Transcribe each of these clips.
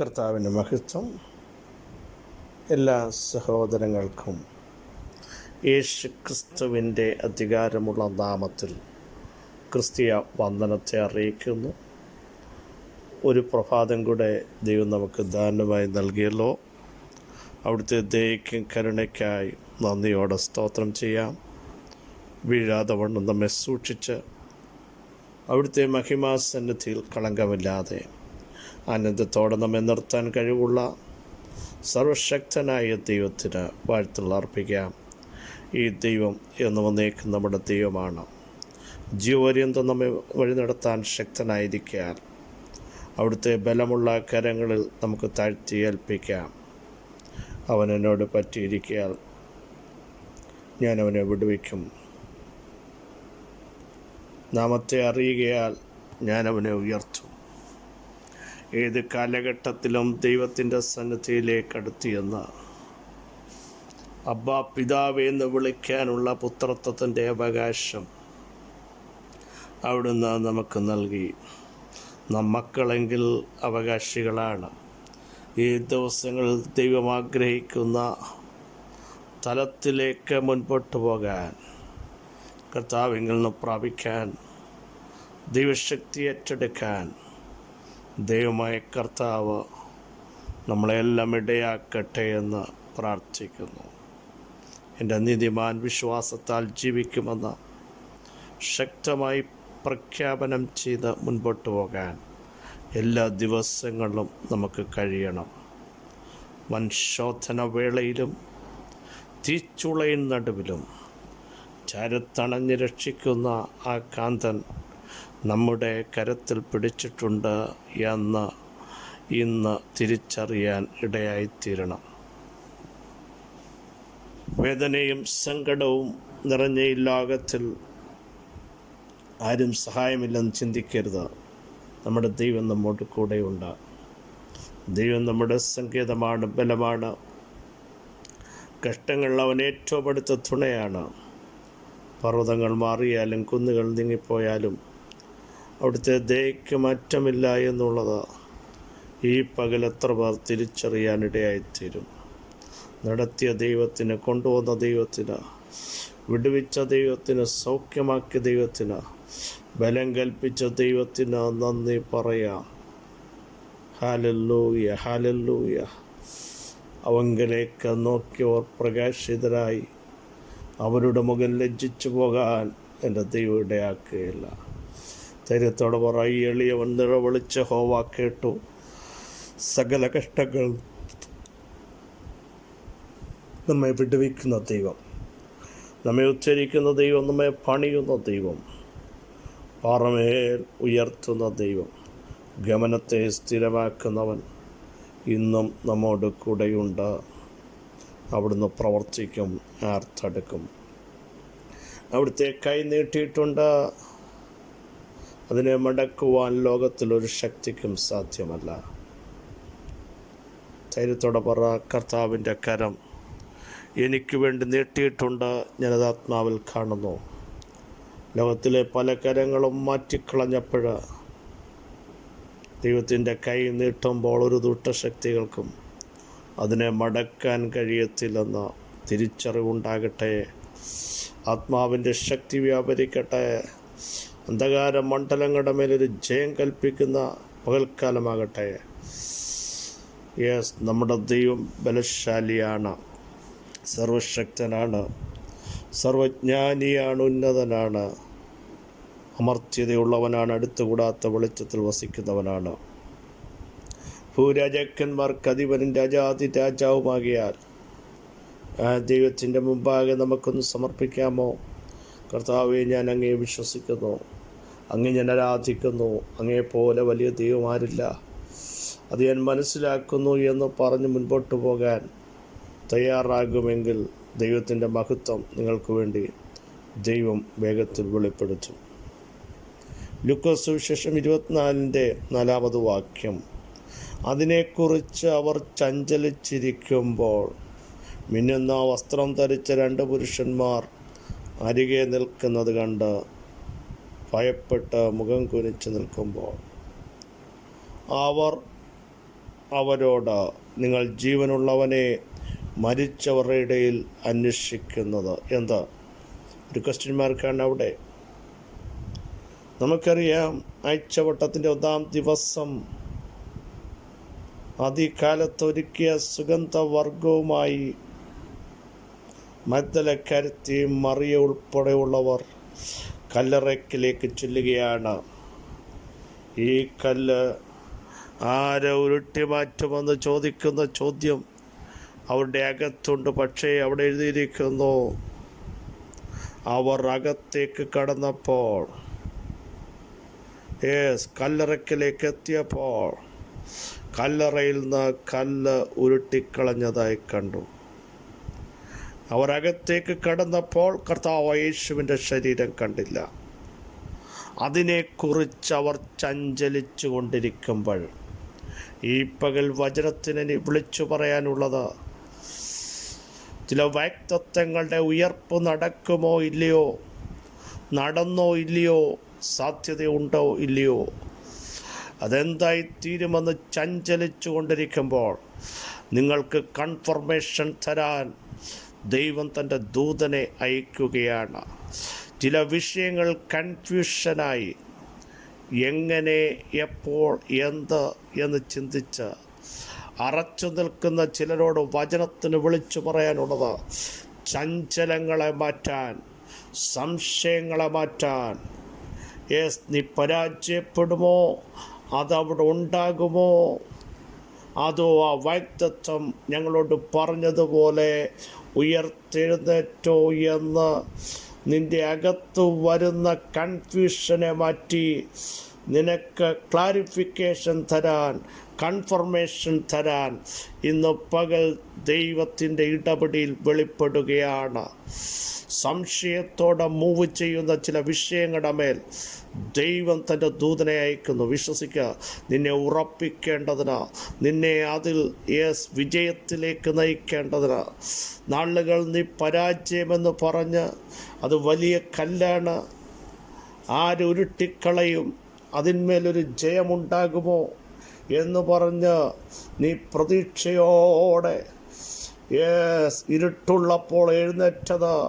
കർത്താവിന്റെ മഹത്വം എല്ലാ സഹോദരങ്ങൾക്കും യേശു ക്രിസ്തുവിന്റെ അധികാരമുള്ള നാമത്തിൽ ക്രിസ്തീയ വന്ദനത്തെ അറിയിക്കുന്നു. ഒരു പ്രഭാതം കൂടെ ദൈവം നമുക്ക് ദാനമായി നൽകിയല്ലോ. അവിടുത്തെ ദയക്കും കരുണയ്ക്കായി നന്ദിയോടെ സ്തോത്രം ചെയ്യാം. വീഴാതെ വണ്ണം നമ്മെ സൂക്ഷിച്ച് അവിടുത്തെ മഹിമാസന്നിധിയിൽ കളങ്കമില്ലാതെ ആനന്ദത്തോടെ നമ്മെ നിർത്താൻ കഴിവുള്ള സർവശക്തനായ ദൈവത്തിന് വാഴ്ത്തുള്ള അർപ്പിക്കാം. ഈ ദൈവം എന്ന് വന്നേക്കും നമ്മുടെ ദൈവമാണ്. ജീവപര്യന്തം നമ്മെ വഴി നടത്താൻ ശക്തനായിരിക്കാൻ അവിടുത്തെ ബലമുള്ള കരങ്ങളിൽ നമുക്ക് താഴ്ത്തി ഏൽപ്പിക്കാം. അവൻ എന്നോട് പറ്റിയിരിക്കാൻ ഞാൻ അവനെ വിടുവയ്ക്കും നാമത്തെ അറിയുകയാൽ ഞാൻ അവനെ ഉയർത്തും. ഏത് കാലഘട്ടത്തിലും ദൈവത്തിന്റെ സന്നിധിയിലേക്ക് അടുത്തിയെന്ന് അബ്ബ പിതാവ് എന്ന് വിളിക്കാനുള്ള പുത്രത്വത്തിന്റെ അവകാശം അവിടുന്ന് നമുക്ക് നൽകി. നമ്മക്കളെങ്കിൽ അവകാശികളാണ്. ഈ ദിവസങ്ങളിൽ ദൈവം ആഗ്രഹിക്കുന്ന തലത്തിലേക്ക് മുൻപോട്ട് പോകാൻ കർത്താവിൽ നിന്ന് പ്രാപിക്കാൻ ദൈവശക്തി ഏറ്റെടുക്കാൻ ദൈവമായ കർത്താവ് നമ്മളെല്ലാം ഇടയാക്കട്ടെ എന്ന് പ്രാർത്ഥിക്കുന്നു. എന്റെ നീതിമാൻ വിശ്വാസത്താൽ ജീവിക്കുമെന്ന് ശക്തമായി പ്രഖ്യാപനം ചെയ്ത് മുൻപോട്ട് പോകാൻ എല്ലാ ദിവസങ്ങളിലും നമുക്ക് കഴിയണം. വൻശോധന വേളയിലും തീച്ചുളയിൻ നടുവിലും ചരത്തണഞ്ഞ് രക്ഷിക്കുന്ന ആ കാന്തൻ നമ്മുടെ കരത്തിൽ പിടിച്ചിട്ടുണ്ട് എന്ന് ഇന്ന് തിരിച്ചറിയാൻ ഇടയായിത്തീരണം. വേദനയും സങ്കടവും നിറഞ്ഞ ഈ ലോകത്തിൽ ആരും സഹായമില്ലെന്ന് ചിന്തിക്കരുത്. നമ്മുടെ ദൈവം നമ്മോട് കൂടെയുണ്ട്. ദൈവം നമ്മുടെ സങ്കേതമാണ് ബലമാണ്. കഷ്ടങ്ങൾ അവൻ ഏറ്റവും അടുത്ത തുണയാണ്. പർവതങ്ങൾ മാറിയാലും കുന്നുകൾ നീങ്ങിപ്പോയാലും അവിടുത്തെ ദയക്ക് മാറ്റമില്ല എന്നുള്ളത് ഈ പകൽ എത്ര പേർ തിരിച്ചറിയാനിടയായിത്തീരും. നടത്തിയ ദൈവത്തിന് കൊണ്ടുവന്ന ദൈവത്തിന് വിടുവിച്ച ദൈവത്തിന് സൗഖ്യമാക്കിയ ദൈവത്തിന് ബലം കൽപ്പിച്ച ദൈവത്തിന് നന്ദി പറയാം. Hallelujah hallelujah. അവങ്കലേക്ക് നോക്കിയവർ പ്രകാശിതരായി. അവരുടെ മുഖം ലജ്ജിച്ചു പോകാൻ എന്റെ ദൈവം ഇടയാക്കുകയില്ല. ധൈര്യത്തോടെ പറ ഈ എളിയവൻ നിറവിളിച്ച ഹോവ കേട്ടു. സകല കഷ്ടങ്ങൾ നമ്മെ വിടുവിക്കുന്ന ദൈവം. നമ്മെ ഉച്ചരിക്കുന്ന ദൈവം നമ്മെ പണിയുന്ന ദൈവം. പാറമേൽ ഉയർത്തുന്ന ദൈവം. ഗമനത്തെ സ്ഥിരമാക്കുന്നവൻ ഇന്നും നമ്മോട് കൂടെയുണ്ട്. അവിടുന്ന് പ്രവർത്തിക്കും ആർത്തെടുക്കും. അവിടുത്തെ കൈ നീട്ടിയിട്ടുണ്ട്. അതിനെ മടക്കുവാൻ ലോകത്തിലൊരു ശക്തിക്കും സാധ്യമല്ല. ധൈര്യത്തോടെ പറ കർത്താവിന്റെ കരം എനിക്ക് വേണ്ടി നീട്ടിയിട്ടുണ്ട്. ഞാനത് ആത്മാവിൽ കാണുന്നു. ലോകത്തിലെ പല കരങ്ങളും മാറ്റിക്കളഞ്ഞപ്പോൾ ദൈവത്തിന്റെ കൈ നീട്ടുമ്പോൾ ഒരു ദുഷ്ടശക്തികൾക്കും അതിനെ മടക്കാൻ കഴിയത്തില്ലെന്ന തിരിച്ചറിവുണ്ടാകട്ടെ. ആത്മാവിന്റെ ശക്തി വ്യാപരിക്കട്ടെ. അന്ധകാര മണ്ഡലങ്ങളുടെ മേലൊരു ജയം കൽപ്പിക്കുന്ന പകൽക്കാലമാകട്ടെ. യെസ് നമ്മുടെ ദൈവം ബലശാലിയാണ് സർവശക്തനാണ് സർവജ്ഞാനിയാണ് ഉന്നതനാണ് അമർത്യതയുള്ളവനാണ് അടുത്തുകൂടാത്ത വെളിച്ചത്തിൽ വസിക്കുന്നവനാണ്. ഭൂരാജാക്കന്മാർക്ക് അധിപനും രാജാതി രാജാവുമാകിയാൽ ആ ദൈവത്തിന്റെ മുമ്പാകെ നമുക്കൊന്ന് സമർപ്പിക്കാമോ? കർത്താവെ ഞാൻ അങ്ങേ വിശ്വസിക്കുന്നു. അങ്ങേ ഞാൻ ആരാധിക്കുന്നു അങ്ങേ പോലെ വലിയ ദൈവമാരില്ല. അത് ഞാൻ മനസ്സിലാക്കുന്നു എന്ന് പറഞ്ഞ് മുൻപോട്ട് പോകാൻ തയ്യാറാകുമെങ്കിൽ ദൈവത്തിന്റെ മഹത്വം നിങ്ങൾക്ക് വേണ്ടി ദൈവം വേഗത്തിൽ വെളിപ്പെടുത്തും. ലുക്കോസ് സുവിശേഷം ഇരുപത്തിനാലിന്റെ നാലാമത് വാക്യം. അതിനെക്കുറിച്ച് അവർ ചഞ്ചലിച്ചിരിക്കുമ്പോൾ മിന്നുന്ന വസ്ത്രം ധരിച്ച രണ്ട് പുരുഷന്മാർ അരികെ നിൽക്കുന്നത് കണ്ട് ഭയപ്പെട്ട് മുഖം കുനിച്ച് നിൽക്കുമ്പോൾ അവർ അവരോട് നിങ്ങൾ ജീവനുള്ളവനെ മരിച്ചവരുടെ ഇടയിൽ അന്വേഷിക്കുന്നത് എന്താ? ഒരു ക്വസ്റ്റ്യൻ മാർക്കാണ് അവിടെ. നമുക്കറിയാം ആഴ്ചവട്ടത്തിന്റെ ഒന്നാം ദിവസം അതികാലത്തൊരുക്കിയ സുഗന്ധവർഗവുമായി മദ്ദലക്കരുത്തി മറിയ ഉൾപ്പെടെയുള്ളവർ കല്ലറയ്ക്കിലേക്ക് ചെല്ലുകയാണ്. ഈ കല്ല് ആരെ ഉരുട്ടി മാറ്റുമെന്ന് ചോദിക്കുന്ന ചോദ്യം അവരുടെ അകത്തുണ്ട്. പക്ഷേ അവിടെ എഴുതിയിരിക്കുന്നു അവർ അകത്തേക്ക് കടന്നപ്പോൾ യേസ് കല്ലറയ്ക്കിലേക്ക് എത്തിയപ്പോൾ കല്ലറയിൽ നിന്ന് കല്ല് ഉരുട്ടിക്കളഞ്ഞതായി കണ്ടു. അവർ അകത്തേക്ക് കടന്നപ്പോൾ കർത്താവ് യേശുവിന്റെ ശരീരം കണ്ടില്ല. അതിനെക്കുറിച്ച് അവർ ചഞ്ചലിച്ചു കൊണ്ടിരിക്കുമ്പോൾ ഈ പകൽ വചനത്തിന് വിളിച്ചു പറയാനുള്ളത് ചില വ്യക്തിത്വങ്ങളുടെ ഉയർപ്പ് നടക്കുമോ ഇല്ലയോ നടന്നോ ഇല്ലയോ സാധ്യതയുണ്ടോ ഇല്ലയോ അതെന്തായി തീരുമെന്ന് ചഞ്ചലിച്ചു കൊണ്ടിരിക്കുമ്പോൾ നിങ്ങൾക്ക് കൺഫർമേഷൻ തരാൻ ദൈവം തന്റെ ദൂതനെ അയക്കുകയാണ്. ചില വിഷയങ്ങൾ കൺഫ്യൂഷനായി. എങ്ങനെ എപ്പോൾ എന്ത് എന്ന് ചിന്തിച്ച് അറച്ചു നിൽക്കുന്ന ചിലരോട് വചനത്തിന് വിളിച്ചു പറയാനുള്ളത് ചഞ്ചലങ്ങളെ മാറ്റാൻ സംശയങ്ങളെ മാറ്റാൻ. യേസ് നീ പരാജയപ്പെടുമോ? അതവിടെ ഉണ്ടാകുമോ? അതോ ആ വ്യക്തിത്വം ഞങ്ങളോട് പറഞ്ഞതുപോലെ ഉയർത്തെഴുന്നേറ്റോ എന്ന് നിന്റെ അകത്ത് വരുന്ന കൺഫ്യൂഷനെ മാറ്റി നിനക്ക് ക്ലാരിഫിക്കേഷൻ തരാൻ കൺഫർമേഷൻ തരാൻ ഇന്ന് പകൽ ദൈവത്തിന്റെ ഇടപെടിയിൽ വെളിപ്പെടുകയാണ്. സംശയത്തോടെ മൂവ് ചെയ്യുന്ന ചില വിഷയങ്ങളുടെ മേൽ ദൈവം തന്റെ ദൂതനെ അയക്കുന്നു. വിശ്വസിക്കുക നിന്നെ ഉറപ്പിക്കേണ്ടതിന് നിന്നെ അതിൽ യേസ് വിജയത്തിലേക്ക് നയിക്കേണ്ടതിന്. നാളുകൾ നീ പരാജയമെന്ന് പറഞ്ഞ് അത് വലിയ കല്ലാണ്. ആരുരുട്ടിക്കളയും അതിന്മേലൊരു ജയമുണ്ടാകുമോ? എന്ന് പറഞ്ഞ് നീ പ്രതീക്ഷയോടെ യേസ് ഇരുട്ടുള്ളപ്പോൾ എഴുന്നേറ്റത്.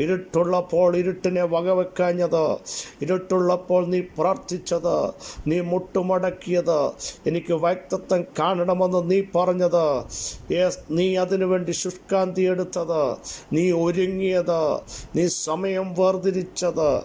ഇരുട്ടുള്ളപ്പോൾ ഇരുട്ടിനെ വകവെക്കാഞ്ഞത്. ഇരുട്ടുള്ളപ്പോൾ നീ പ്രാർത്ഥിച്ചത്. നീ മുട്ടുമടക്കിയത്. എനിക്ക് വ്യക്തത്വം കാണണമെന്ന് നീ പറഞ്ഞത്. യേസ് നീ അതിനുവേണ്ടി ശുഷ്കാന്തി എടുത്തത്. നീ ഒരുങ്ങിയത്. നീ സമയം വേർതിരിച്ചത്.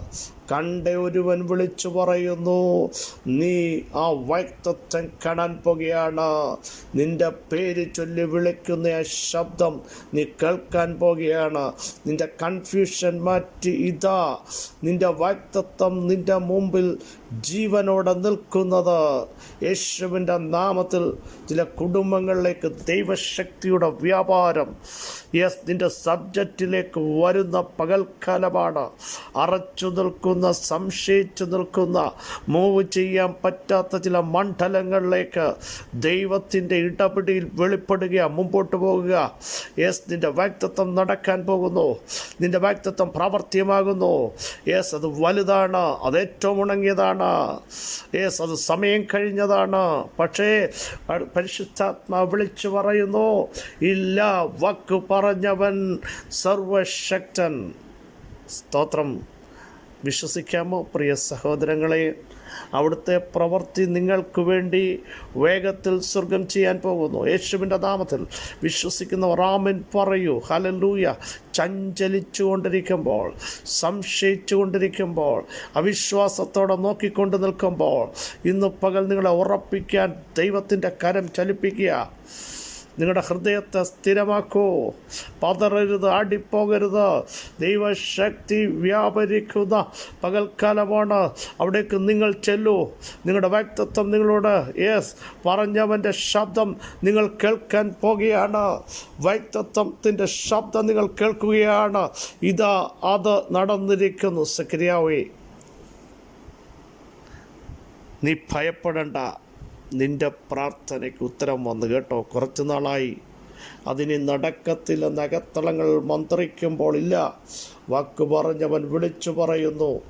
കണ്ട ഒരുവൻ വിളിച്ചു പറയുന്നു നീ ആ വ്യക്തത്വം കാണാൻ പോകുകയാണ്. നിന്റെ പേര് ചൊല്ലി വിളിക്കുന്ന ആ ശബ്ദം നീ കേൾക്കാൻ പോകുകയാണ്. നിന്റെ കൺഫ്യൂഷൻ മാറ്റി ഇതാ. നിന്റെ വ്യക്തത്വം നിന്റെ മുമ്പിൽ ജീവനോടെ നിൽക്കുന്നത്. യേശുവിന്റെ നാമത്തിൽ ചില കുടുംബങ്ങളിലേക്ക് ദൈവശക്തിയുടെ വ്യാപാരം യെസ് നിന്റെ സബ്ജക്റ്റിലേക്ക് വരുന്ന പകൽക്കാലമാണ്. അറച്ചു നിൽക്കുന്ന സംശയിച്ചു നിൽക്കുന്ന മൂവ് ചെയ്യാൻ പറ്റാത്ത ചില മണ്ഡലങ്ങളിലേക്ക് ദൈവത്തിന്റെ ഇടപെടിയിൽ വെളിപ്പെടുക മുമ്പോട്ട് പോകുക. യെസ് നിന്റെ വ്യക്തിത്വം നടക്കാൻ പോകുന്നു. നിന്റെ വ്യക്തിത്വം പ്രാവർത്തികമാകുന്നു. യെസ് അത് വലുതാണ് അത് ഏറ്റവും ഉണങ്ങിയതാണ്. യെസ് അത് സമയം കഴിഞ്ഞതാണ്. പക്ഷേ പരിശുദ്ധാത്മാ വിളിച്ചു പറയുന്നു ഇല്ല വാക്ക് പറഞ്ഞവൻ സർവശക്തൻ. സ്തോത്രം. വിശ്വസിക്കാമോ പ്രിയ സഹോദരങ്ങളെ? അവിടുത്തെ പ്രവൃത്തി നിങ്ങൾക്ക് വേണ്ടി വേഗത്തിൽ സ്വർഗം ചെയ്യാൻ പോകുന്നു. യേശുവിന്റെ നാമത്തിൽ വിശ്വസിക്കുന്ന റാമൻ പറയൂ. ഹലലൂയ ചഞ്ചലിച്ചു കൊണ്ടിരിക്കുമ്പോൾ സംശയിച്ചു കൊണ്ടിരിക്കുമ്പോൾ അവിശ്വാസത്തോടെ നോക്കിക്കൊണ്ട് നിൽക്കുമ്പോൾ ഇന്ന് പകൽ നിങ്ങളെ ഉറപ്പിക്കാൻ ദൈവത്തിന്റെ കരം ചലിപ്പിക്കുക. നിങ്ങളുടെ ഹൃദയത്തെ സ്ഥിരമാക്കൂ. പതറരുത് ആടിപ്പോകരുത് ദൈവശക്തി വ്യാപരിക്കുന്ന പകൽക്കാലമാണ്. അവിടേക്ക് നിങ്ങൾ ചെല്ലൂ. നിങ്ങളുടെ വ്യക്തിത്വം നിങ്ങളോട് യെസ് പറഞ്ഞവന്റെ ശബ്ദം നിങ്ങൾ കേൾക്കാൻ പോകുകയാണ്. വ്യക്തിത്വത്തിന്റെ ശബ്ദം നിങ്ങൾ കേൾക്കുകയാണ്. ഇതാ അത് നടന്നിരിക്കുന്നു സക്രിയാവേ നീ ഭയപ്പെടണ്ട. നിന്റെ പ്രാർത്ഥനയ്ക്ക് ഉത്തരം വന്നു കേട്ടോ. കുറച്ച് നാളായി. അതിന് നടക്കത്തില്ല നഗത്തളങ്ങൾ മന്ത്രിക്കുമ്പോൾ ഇല്ല. വാക്ക് പറഞ്ഞവൻ വിളിച്ചു പറയുന്നു.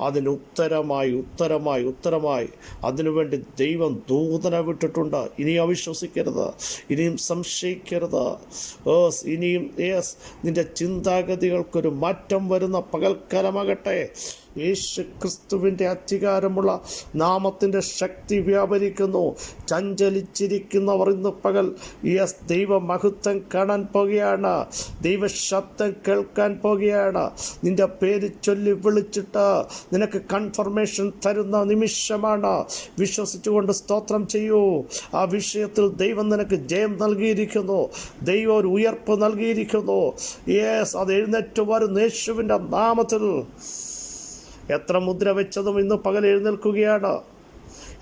അതിന് ഉത്തരമായി ഉത്തരമായി ഉത്തരമായി. അതിനുവേണ്ടി ദൈവം ദൂതനെ വിട്ടിട്ടുണ്ട്. ഇനി അവിശ്വസിക്കരുത്. ഇനിയും സംശയിക്കരുത്. ഏസ് ഇനിയും ഏസ് നിന്റെ ചിന്താഗതികൾക്കൊരു മാറ്റം വരുന്ന പകൽക്കാലമാകട്ടെ. യേശു ക്രിസ്തുവിന്റെ അധികാരമുള്ള നാമത്തിന്റെ ശക്തി വ്യാപരിക്കുന്നു. ചഞ്ചലിച്ചിരിക്കുന്നവർ ഇന്ന് പകൽ യെസ് ദൈവമഹത്വം കാണാൻ പോകുകയാണ്. ദൈവശബ്ദം കേൾക്കാൻ പോകുകയാണ്. നിന്റെ പേര് ചൊല്ലി വിളിച്ചിട്ട് നിനക്ക് കൺഫർമേഷൻ തരുന്ന നിമിഷമാണ്. വിശ്വസിച്ചുകൊണ്ട് സ്തോത്രം ചെയ്യൂ. ആ വിഷയത്തിൽ ദൈവം നിനക്ക് ജയം നൽകിയിരിക്കുന്നു. ദൈവം ഒരു ഉയർപ്പ് നൽകിയിരിക്കുന്നു. യേസ് അത് എഴുന്നേറ്റ് വരുന്ന യേശുവിന്റെ നാമത്തിൽ. എത്ര മുദ്ര വെച്ചതും ഇന്ന് പകൽ എഴുന്നേൽക്കുകയാണ്.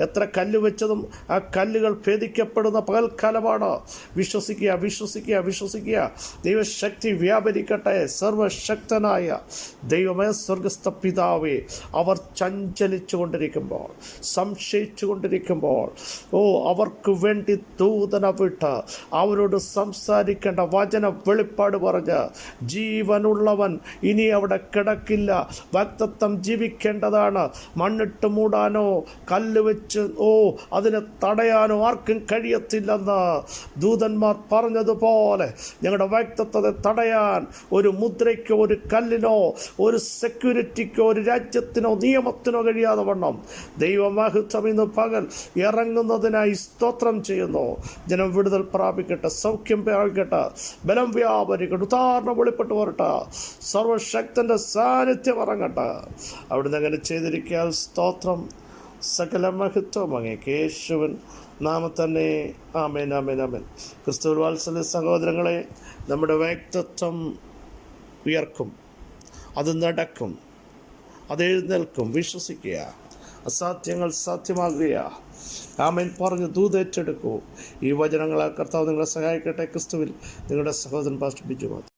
എത്ര കല്ല് വെച്ചതും ആ കല്ലുകൾ ഭേദിക്കപ്പെടുന്ന പകൽക്കാലമാണ്. വിശ്വസിക്കുക വിശ്വസിക്കുക വിശ്വസിക്കുക. ദൈവശക്തി വ്യാപരിക്കട്ടെ സർവശക്തനായ ദൈവമേ സ്വർഗസ്ഥ പിതാവേ. അവർ ചഞ്ചലിച്ചു കൊണ്ടിരിക്കുമ്പോൾ സംശയിച്ചു കൊണ്ടിരിക്കുമ്പോൾ ഓ അവർക്ക് വേണ്ടി ദൂതന വിട്ട് അവരോട് സംസാരിക്കേണ്ട വചന വെളിപ്പാട് പറഞ്ഞ് ജീവനുള്ളവൻ ഇനി അവിടെ കിടക്കില്ല. വക്തത്വം ജീവിക്കേണ്ടതാണ്. മണ്ണിട്ട് മൂടാനോ കല്ല് വെച്ച് ഓ അതിനെ തടയാനോ ആർക്കും കഴിയത്തില്ലെന്ന് ദൂതന്മാർ പറഞ്ഞതുപോലെ ഞങ്ങളുടെ വ്യക്തിത്വത്തെ തടയാൻ ഒരു മുദ്രയ്ക്കോ ഒരു കല്ലിനോ ഒരു സെക്യൂരിറ്റിക്കോ ഒരു രാജ്യത്തിനോ നിയമത്തിനോ കഴിയാതെ വണ്ണം. ദൈവമഹത്വം ഇന്ന് പകൽ ഇറങ്ങുന്നതിനായി സ്തോത്രം ചെയ്യുന്നു. ജനം വിടുതൽ പ്രാപിക്കട്ടെ സൗഖ്യം പ്രാപിക്കട്ടെ ബലം വ്യാപരിക്കട്ടെ ഉദാഹരണം വെളിപ്പെട്ട് വരട്ടെ സർവശക്തന്റെ സാന്നിധ്യം ഇറങ്ങട്ടെ അവിടുന്ന് അങ്ങനെ ചെയ്തിരിക്കാൻ സ്തോത്രം സകല മഹത്വം അങ്ങേക്ക് യേശുവൻ നാമത്തന്നെ. ആമേൻ ആമേൻ ആമേൻ. ക്രിസ്തു വാത്സല്യ സഹോദരങ്ങളെ നമ്മുടെ വ്യക്തിത്വം ഉയർക്കും അത് നടക്കും അത് എഴുന്നേൽക്കും വിശ്വസിക്കുക അസാധ്യങ്ങൾ സാധ്യമാകുക. ആമേൻ. പറഞ്ഞ് ദൂതേറ്റെടുക്കൂ ഈ വചനങ്ങളെ കർത്താവ് നിങ്ങളെ സഹായിക്കട്ടെ. ക്രിസ്തുവിൽ നിങ്ങളുടെ സഹോദരൻ മാത്യു